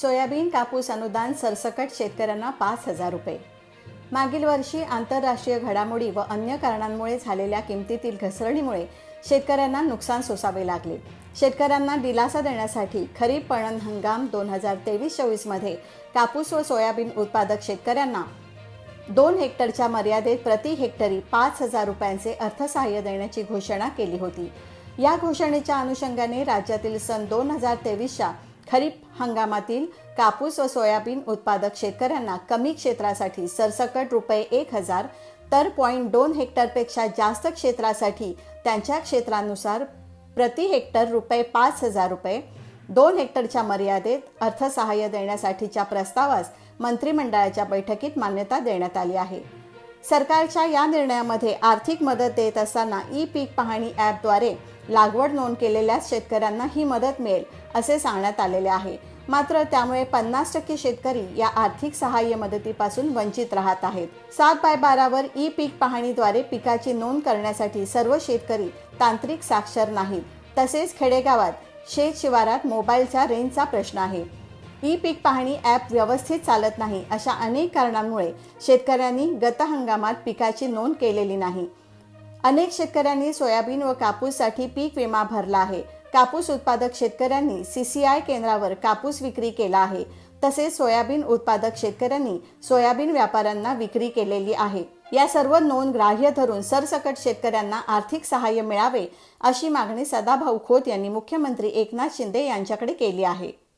Soybean कापूस अनुदान सरसकट शेतकऱ्यांना पाच हजार रुपये. मागील वर्षी आंतरराष्ट्रीय घडामोडी व अन्य कारणांमुळे झालेल्या किमतीतील घसरणीमुळे शेतकऱ्यांना नुकसान सोसावे लागले. शेतकऱ्यांना दिलासा देण्यासाठी खरीप पणन हंगाम दोन हजार तेवीस चोवीसमध्ये कापूस व सोयाबीन उत्पादक शेतकऱ्यांना दोन हेक्टरच्या मर्यादेत प्रति हेक्टरी पाच हजार रुपयांचे अर्थसहाय्य देण्याची घोषणा केली होती. या घोषणेच्या अनुषंगाने राज्यातील सन दोन हजार तेवीसच्या खरीप हंगामातील कापूस व सोयाबीन उत्पादक शेतकऱ्यांना कमी क्षेत्रासाठी सरसकट रुपये एक हजार तर पॉईंट दोन हेक्टरपेक्षा जास्त क्षेत्रासाठी त्यांच्या क्षेत्रानुसार प्रति हेक्टर रुपये पाच हजार रुपये. दोन हेक्टरच्या मर्यादेत अर्थसहाय्य देण्यासाठीच्या प्रस्तावास मंत्रिमंडळाच्या बैठकीत मान्यता देण्यात आली आहे. सरकारच्या या निर्णयामध्ये आर्थिक मदत देत असताना ई पीक पाहणी ॲपद्वारे लागवड नोंद केलेल्या शेतकऱ्यांना ही मदत मिळेल असे सांगण्यात आलेले आहे. मात्र त्यामुळे पन्नास टक्के शेतकरी या आर्थिक सहाय्य मदतीपासून वंचित राहत आहेत. सात बाय बारावर ई पीक पाहणीद्वारे पिकाची नोंद करण्यासाठी सर्व शेतकरी तांत्रिक साक्षर नाहीत. तसेच खेडेगावात शेत शिवारात मोबाईलच्या रेंजचा प्रश्न आहे. ई पीक पाहणी ॲप व्यवस्थित चालत नाही अशा अनेक कारणांमुळे शेतकऱ्यांनी गत हंगामात पिकाची नोंद केलेली नाही. अनेक शेतकऱ्यांनी सोयाबीन व कापूससाठी पीक विमा भरला आहे. कापूस उत्पादक शेतकऱ्यांनी सीसीआय केंद्रावर कापूस विक्री केला आहे. तसेच सोयाबीन उत्पादक शेतकऱ्यांनी सोयाबीन व्यापाऱ्यांना विक्री केलेली आहे. या सर्व नोंद ग्राह्य धरून सरसकट शेतकऱ्यांना आर्थिक सहाय्य मिळावे अशी मागणी सदाभाऊ खोत यांनी मुख्यमंत्री एकनाथ शिंदे यांच्याकडे केली आहे.